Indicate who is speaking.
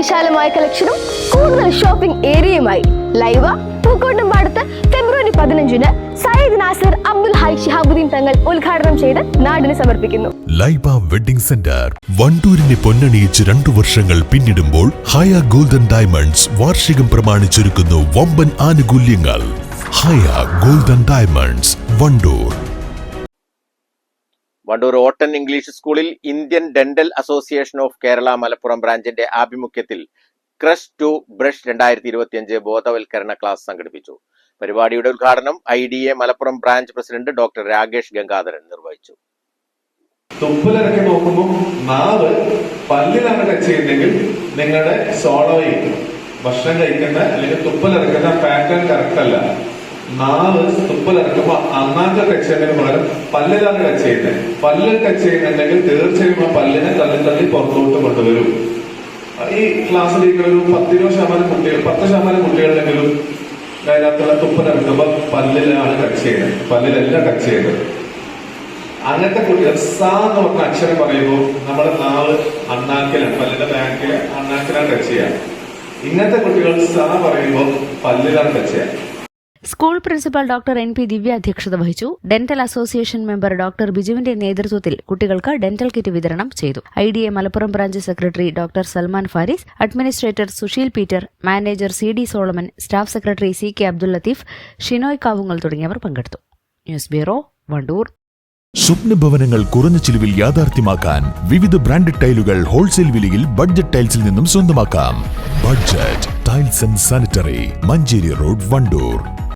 Speaker 1: വിശാലമായ കളക്ഷനും കൂടുതൽ ഷോപ്പിംഗ് ഏരിയയുമായി ലൈവ പൂക്കോട്ടുംപാടത്ത് ഫെബ്രുവരി പതിനഞ്ചിന് സയ്യിദ് നാസർ അബ്ദുൽ ഹൈ ഷിഹാബുദ്ദീൻ തങ്ങൾ ഉദ്ഘാടനം ചെയ്ത് നാടിന് സമർപ്പിക്കുന്നു.
Speaker 2: Laiba wedding centre. വണ്ടൂരിനെ പൊന്നണിയിച്ച് രണ്ടു വർഷങ്ങൾ പിന്നിടുമ്പോൾ ഹയ ഗോൾഡൻ ഡയമണ്ട്സ് വാർഷികം പ്രമാണിച്ചൊരുക്കുന്നു വമ്പൻ ആനുകൂല്യങ്ങൾ. Haya golden diamonds Wandoor.
Speaker 3: Wandoor ഓട്ടൻ ഇംഗ്ലീഷ് സ്കൂളിൽ Indian dental association of Kerala Malappuram ബ്രാഞ്ചിന്റെ ആഭിമുഖ്യത്തിൽ ക്രഷ് ടു ബ്രഷ് രണ്ടായിരത്തി ഇരുപത്തിയഞ്ച് ബോധവൽക്കരണ ക്ലാസ് സംഘടിപ്പിച്ചു. പരിപാടിയുടെ ഉദ്ഘാടനം I D A Malappuram branch president doctor Rakesh Gangadharan നിർവഹിച്ചു.
Speaker 4: തുപ്പലിറക്കി നോക്കുമ്പോൾ നാവ് പല്ലിലാണ് ടച്ച് ചെയ്യുന്നെങ്കിൽ നിങ്ങളുടെ സോളോയിൽ ഭക്ഷണം കഴിക്കുന്ന അല്ലെങ്കിൽ തുപ്പലിറക്കുന്ന പാറ്റേൺ കറക്റ്റ് അല്ല. നാവ് തുപ്പലിറക്കുമ്പോൾ അന്നാന്റെ ടച്ച് ചെയ്യുന്നതിന് പകരം പല്ലിലാണ് ടച്ച് ചെയ്യുന്നത് പല്ലിൽ ടച്ച് ചെയ്യുന്നുണ്ടെങ്കിൽ തീർച്ചയായും ആ പല്ലിനെ തള്ളി തള്ളി പുറത്തോട്ട് കൊണ്ടുവരും. ഈ ക്ലാസ്സിലേക്ക് ഒരു പത്തിരുപത് ശതമാനം കുട്ടികൾ പത്ത് ശതമാനം കുട്ടികളിലെങ്കിലും അതിനകത്തുള്ള തുപ്പലിറക്കുമ്പോൾ പല്ലിലാണ് ടച്ച് ചെയ്യുന്നത്. പല്ലിലല്ല ടച്ച് ചെയ്യുന്നത്. അങ്ങനത്തെ കുട്ടികൾ സ എന്ന് പറഞ്ഞ അക്ഷരം പറയുമ്പോൾ നമ്മുടെ നാവ് അണ്ണാക്കിലാണ് പല്ലിന്റെ ബാക്കിൽ അണ്ണാക്കിലാണ് ടച്ച് ചെയ്യാം ഇങ്ങനത്തെ കുട്ടികൾ സ പറയുമ്പോൾ പല്ലിലാണ് ടച്ച് ചെയ്യാം
Speaker 5: school principal doctor N P Divya അധ്യക്ഷത വഹിച്ചു. ഡെന്റൽ അസോസിയേഷൻ മെമ്പർ ഡോക്ടർ ബിജുവിന്റെ നേതൃത്വത്തിൽ കുട്ടികൾക്ക് ഡെന്റൽ കിറ്റ് വിതരണം ചെയ്തു. I D A Malappuram branch secretary doctor Salman Faris administrator Sushil Peter manager C D Solomon staff secretary C K Abdul Latheef Shinoy Kavungal തുടങ്ങിയവർ പങ്കെടുത്തു. News bureau Wandoor.
Speaker 2: സ്വപ്ന ഭവനങ്ങൾ കുറഞ്ഞ ചിലവിൽ യാഥാർത്ഥ്യമാക്കാൻ വിവിധ ബ്രാൻഡഡ് ടൈലുകൾ ഹോൾസെയിൽ വിലയിൽ ബഡ്ജറ്റ് ടൈൽസിൽ നിന്നും സ്വന്തമാക്കാം. Budget tiles and sanitary Manjeri road Wandoor.